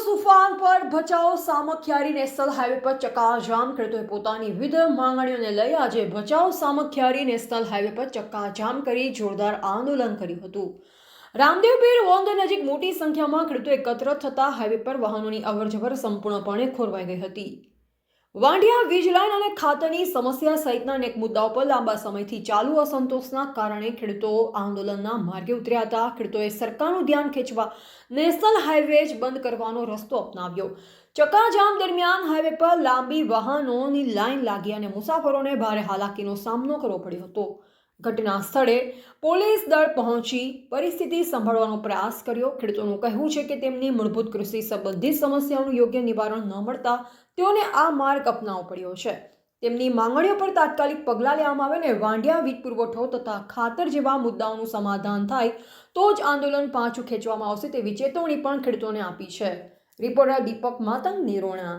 સુફાન પર Bhachau Samakhiyari national highway પર ચક્કાજામ. ખેડૂતોએ પોતાની વિવિધ માંગણીઓને લઈ આજે ભચાઉ સામખિયારી નેશનલ હાઈવે પર ચક્કાજામ કરી જોરદાર આંદોલન કર્યું હતું. રામદેવપીર વોંધ નજીક મોટી સંખ્યામાં ખેડૂતો એકત્ર થતા હાઈવે પર વાહનોની અવરજવર સંપૂર્ણપણે ખોરવાઈ ગઈ હતી. વાંઢિયા વીજ લાઇન અને ખાતરની સમસ્યા સહિતના અનેક મુદ્દાઓ પર લાંબા સમયથી ચાલુ અસંતોષના કારણે ખેડૂતો આંદોલનના માર્ગે ઉતર્યા હતા. ખેડૂતોએ સરકારનું ધ્યાન ખેંચવા નેશનલ હાઈવે બંધ કરવાનો રસ્તો અપનાવ્યો. ચક્કાજામ દરમિયાન હાઈવે પર લાંબી વાહનોની લાઈન લાગી અને મુસાફરોને ભારે હાલાકીનો સામનો કરવો પડ્યો હતો. ઘટના સ્થળે પોલીસ દળ પહોંચી પરિસ્થિતિ સંભાળવાનો પ્રયાસ કર્યો. ખેડૂતોનું કહેવું છે કે તેમની મૂળભૂત કૃષિ સંબંધિત સમસ્યાઓનું યોગ્ય નિવારણ ન મળતા તેઓને આ માર્ગ અપનાવવો પડ્યો છે. તેમની માંગણીઓ પર તાત્કાલિક પગલાં લેવામાં આવે ને વાંઢિયા વીજ પુરવઠો તથા ખાતર જેવા મુદ્દાઓનું સમાધાન થાય તો જ આંદોલન પાછું ખેંચવામાં આવશે તેવી ચેતવણી પણ ખેડૂતોને આપી છે. રિપોર્ટર દીપક માતંગ નિરોણા.